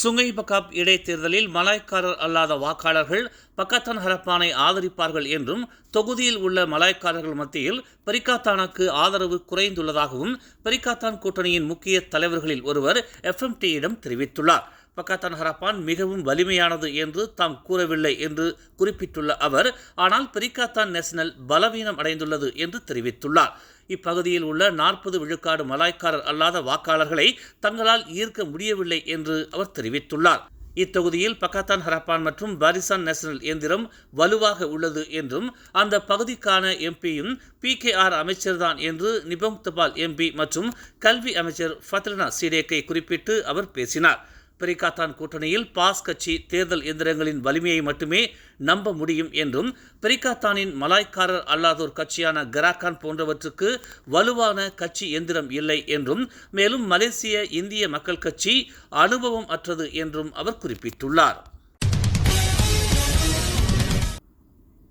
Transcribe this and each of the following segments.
Sungai பக்காப் இடைத்தேர்தலில் மலாய்க்காரர் அல்லாத வாக்காளர்கள் பக்கத்தான் ஹரப்பானை ஆதரிப்பார்கள் என்றும் தொகுதியில் உள்ள மலாய்க்காரர்கள் மத்தியில் பரிகாத்தானுக்கு ஆதரவு குறைந்துள்ளதாகவும் பரிகாத்தான் கூட்டணியின் முக்கிய தலைவர்களில் ஒருவர் எஃப்எம்டியிடம் தெரிவித்துள்ளார். பக்காத்தான் ஹரப்பான் மிகவும் வலிமையானது என்று தாம் கூறவில்லை என்று குறிப்பிட்டுள்ள அவர் ஆனால் பரிக்காத்தான் நேஷனல் பலவீனம் அடைந்துள்ளது என்று தெரிவித்துள்ளார். இப்பகுதியில் உள்ள நாற்பது விழுக்காடு மலாய்க்காரர் அல்லாத வாக்காளர்களை தங்களால் ஈர்க்க முடியவில்லை என்று அவர் தெரிவித்துள்ளார். இத்தொகுதியில் பக்காத்தான் ஹரப்பான் மற்றும் பாரிசான் நேஷனல் இயந்திரம் வலுவாக உள்ளது என்றும் அந்த பகுதிக்கான எம்பியும் பி கே ஆர் அமைச்சர்தான் என்று நிபம் தபால் எம்பி மற்றும் கல்வி அமைச்சர் ஃபத்ரனா சீடேக்கை குறிப்பிட்டு அவர் பேசினார். பெரிகாத்தான் கூட்டணியில் பாஸ் கட்சி தேர்தல் எந்திரங்களின் வலிமையை மட்டுமே நம்ப முடியும் என்றும் பெரிகாத்தானின் மலாய்க்காரர் அல்லாதோர் கட்சியான கராக்கான் போன்றவற்றுக்கு வலுவான கட்சி எந்திரம் இல்லை என்றும் மேலும் மலேசிய இந்திய மக்கள் கட்சி அனுபவம் அற்றது என்றும் அவர் குறிப்பிட்டுள்ளார்.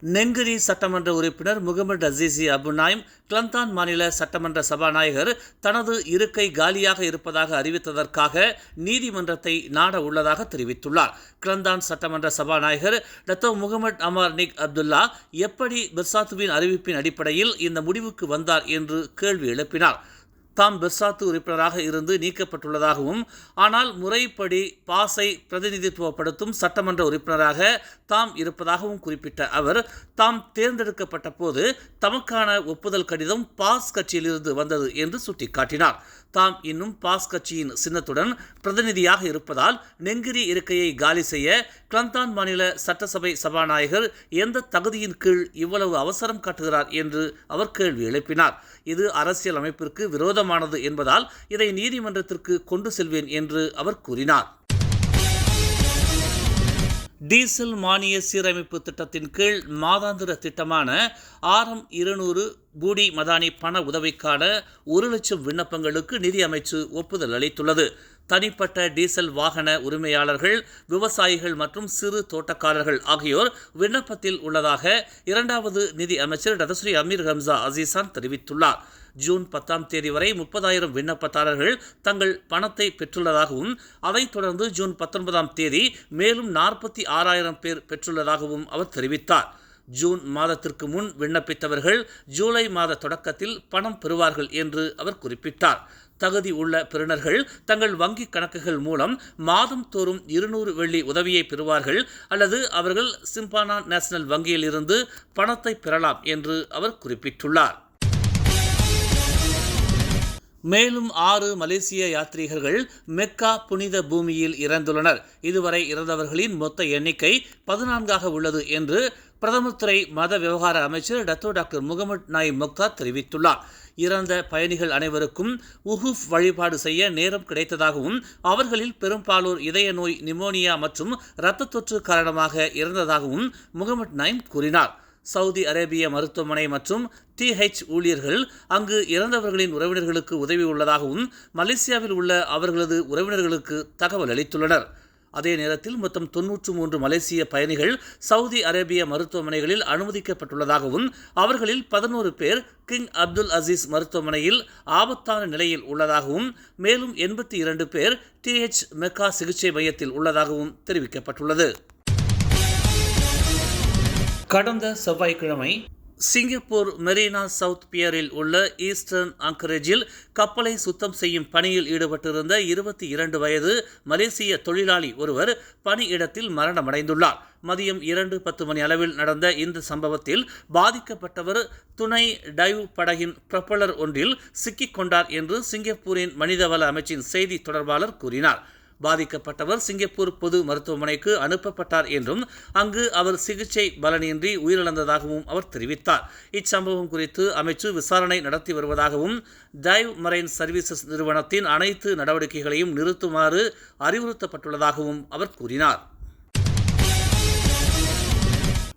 நெங்கிரி சட்டமன்ற உறுப்பினர் முகமது அசீசி அபுநாயம் கிளந்தான் மாநில சட்டமன்ற சபாநாயகர் தனது இருக்கை காலியாக இருப்பதாக அறிவித்ததற்காக நீதிமன்றத்தை நாட உள்ளதாக தெரிவித்துள்ளார். கிளந்தான் சட்டமன்ற சபாநாயகர் Dato Mohamed Amar Nik Abdullah எப்படி பிர்சாத்துவின் அறிவிப்பின் அடிப்படையில் இந்த முடிவுக்கு வந்தார் என்று கேள்வி எழுப்பினார். தாம் பெர்சாத்து உறுப்பினராக இருந்து நீக்கப்பட்டுள்ளதாகவும் ஆனால் முறைப்படி பாஸை பிரதிநிதித்துவப்படுத்தும் சட்டமன்ற உறுப்பினராக தாம் இருப்பதாகவும் குறிப்பிட்ட அவர் தாம் தேர்ந்தெடுக்கப்பட்ட போது தமக்கான ஒப்புதல் கடிதம் பாஸ் கட்சியிலிருந்து வந்தது என்று சுட்டிக்காட்டினார். தாம் இன்னும் பாஸ் கட்சியின் சின்னத்துடன் பிரதிநிதியாக இருப்பதால் நெங்கிரி இருக்கையை காலி செய்ய கிளந்தான் மாநில சட்டசபை சபாநாயகர் எந்த தகுதியின் கீழ் இவ்வளவு அவசரம் காட்டுகிறார் என்று அவர் கேள்வி எழுப்பினார். இது அரசியல் அமைப்பிற்கு விரோதமானது என்பதால் இதை நீதிமன்றத்திற்கு கொண்டு செல்வேன் என்று அவர் கூறினார். டீசல் மானிய சீரமைப்பு திட்டத்தின் கீழ் மாதாந்திர திட்டமான ஆரம் இருநூறு பூடி மதானி பண உதவிக்கான ஒரு லட்சம் விண்ணப்பங்களுக்கு நிதி அமைச்சு ஒப்புதல் அளித்துள்ளது. தனிப்பட்ட டீசல் வாகன உரிமையாளர்கள் விவசாயிகள் மற்றும் சிறு தோட்டக்காரர்கள் ஆகியோர் விண்ணப்பத்தில் உள்ளதாக இரண்டாவது நிதி அமைச்சர் Datuk Seri Amir Hamzah Azizan தெரிவித்துள்ளார். ஜூன் பத்தாம் தேதி வரை முப்பதாயிரம் விண்ணப்பதாரர்கள் தங்கள் பணத்தை பெற்றுள்ளதாகவும் அதைத் தொடர்ந்து ஜூன் பத்தொன்பதாம் தேதி மேலும் நாற்பத்தி ஆறாயிரம் பேர் பெற்றுள்ளதாகவும் அவர் தெரிவித்தார். ஜூன் மாதத்திற்கு முன் விண்ணப்பித்தவர்கள் ஜூலை மாத தொடக்கத்தில் பணம் பெறுவார்கள் என்று அவர் குறிப்பிட்டார். தகுதி உள்ள பெறுநர்கள் தங்கள் வங்கி கணக்குகள் மூலம் மாதம் தோறும் இருநூறு வெள்ளி உதவியை பெறுவார்கள் அல்லது அவர்கள் சிம்பானா நேஷனல் வங்கியில் இருந்து பணத்தை பெறலாம் என்று அவர் குறிப்பிட்டுள்ளார். மேலும் ஆறு மலேசிய யாத்ரீகர்கள் மெக்கா புனித பூமியில் இறந்துள்ளனர். இதுவரை இறந்தவர்களின் மொத்த எண்ணிக்கை பதினான்காக உள்ளது என்று பிரதமர் துறை மத விவகார அமைச்சர் டத்தோ டாக்டர் முகமது நாய் முக்தார் தெரிவித்துள்ளார். இறந்த பயணிகள் அனைவருக்கும் உஹுஃப் வழிபாடு செய்ய நேரம் கிடைத்ததாகவும் அவர்களில் பெரும்பாலோர் இதய நோய் நிமோனியா மற்றும் இரத்த தொற்று காரணமாக இறந்ததாகவும் முகமது நாயிம் கூறினார். சவுதி அரேபிய மருத்துவமனை மற்றும் டிஹெச் ஊழியர்கள் அங்கு இறந்தவர்களின் உறவினர்களுக்கு உதவி உள்ளதாகவும் மலேசியாவில் உள்ள அவர்களது உறவினர்களுக்கு தகவல் அளித்துள்ளனர். அதே நேரத்தில் மொத்தம் தொன்னூற்று மூன்று மலேசிய பயணிகள் சவுதி அரேபிய மருத்துவமனைகளில் அனுமதிக்கப்பட்டுள்ளதாகவும் அவர்களில் பதினோரு பேர் கிங் அப்துல் அசீஸ் மருத்துவமனையில் ஆபத்தான நிலையில் உள்ளதாகவும் மேலும் எண்பத்தி இரண்டு பேர் டிஹெச் மெக்கா சிகிச்சை மையத்தில் உள்ளதாகவும் தெரிவிக்கப்பட்டுள்ளது. கடந்த செவ்வாய்க்கிழமை சிங்கப்பூர் மெரினா சவுத் பியரில் உள்ள ஈஸ்டர்ன் ஆங்கரேஜில் கப்பலை சுத்தம் செய்யும் பணியில் ஈடுபட்டிருந்த இருபத்தி இரண்டு வயது மலேசிய தொழிலாளி ஒருவர் பணியிடத்தில் மரணமடைந்துள்ளார். மதியம் இரண்டு பத்து மணி அளவில் நடந்த இந்த சம்பவத்தில் பாதிக்கப்பட்டவர் துணை டைவ் படகின் ப்ரொப்பலர் ஒன்றில் சிக்கிக் கொண்டார் என்று சிங்கப்பூரின் மனிதவள அமைச்சின் செய்தி தொடர்பாளர் கூறினார். பாதிக்கப்பட்டவர் சிங்கப்பூர் பொது மருத்துவமனைக்கு அனுப்பப்பட்டார் என்றும் அங்கு அவர் சிகிச்சை பலனின்றி உயிரிழந்ததாகவும் அவர் தெரிவித்தார். இச்சம்பவம் குறித்து அமைச்சு விசாரணை நடத்தி வருவதாகவும் டைவ் மரைன் சர்வீசஸ் நிறுவனத்தின் அனைத்து நடவடிக்கைகளையும் நிறுத்துமாறு அறிவுறுத்தப்பட்டுள்ளதாகவும் அவர் கூறினார்.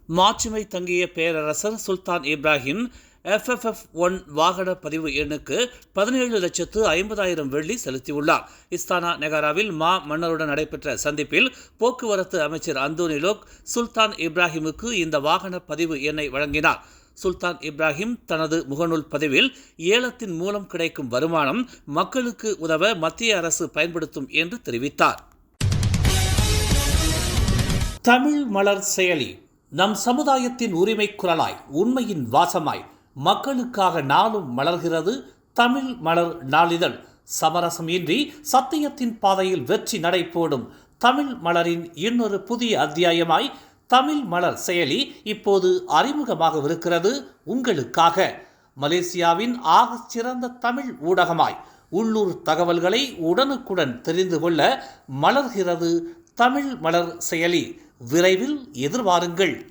மாட்சிமை தங்கிய பேரரசர் சுல்தான் இப்ராஹிம் எஃப்எஃப்எஃப் ஒன் வாகன பதிவு எண்ணுக்கு பதினேழு லட்சத்து ஐம்பதாயிரம் வெள்ளி செலுத்தியுள்ளார். இஸ்தானா நெகாராவில் மா மன்னருடன் நடைபெற்ற சந்திப்பில் போக்குவரத்து அமைச்சர் அந்தோனிலோக் சுல்தான் இப்ராஹிமுக்கு இந்த வாகன பதிவு எண்ணை வழங்கினார். சுல்தான் இப்ராஹிம் தனது முகநூல் பதிவில் ஏலத்தின் மூலம் கிடைக்கும் வருமானம் மக்களுக்கு உதவ மத்திய அரசு பயன்படுத்தும் என்று தெரிவித்தார். தமிழ் மலர் செயலி நம் சமுதாயத்தின் உரிமை குரலாய் உண்மையின் வாசமாய் மக்களுக்காக நாளும் மலர்கிறது தமிழ் மலர் நாளிதழ். சமரசம் இன்றி சத்தியத்தின் பாதையில் வெற்றி நடை போடும் தமிழ் மலரின் இன்னொரு புதிய அத்தியாயமாய் தமிழ் மலர் செயலி இப்போது அறிமுகமாகவிருக்கிறது உங்களுக்காக. மலேசியாவின் ஆக சிறந்த தமிழ் ஊடகமாய் உள்ளூர் தகவல்களை உடனுக்குடன் தெரிந்து கொள்ள மலர்கிறது தமிழ் மலர் செயலி. விரைவில் எதிர்வாருங்கள்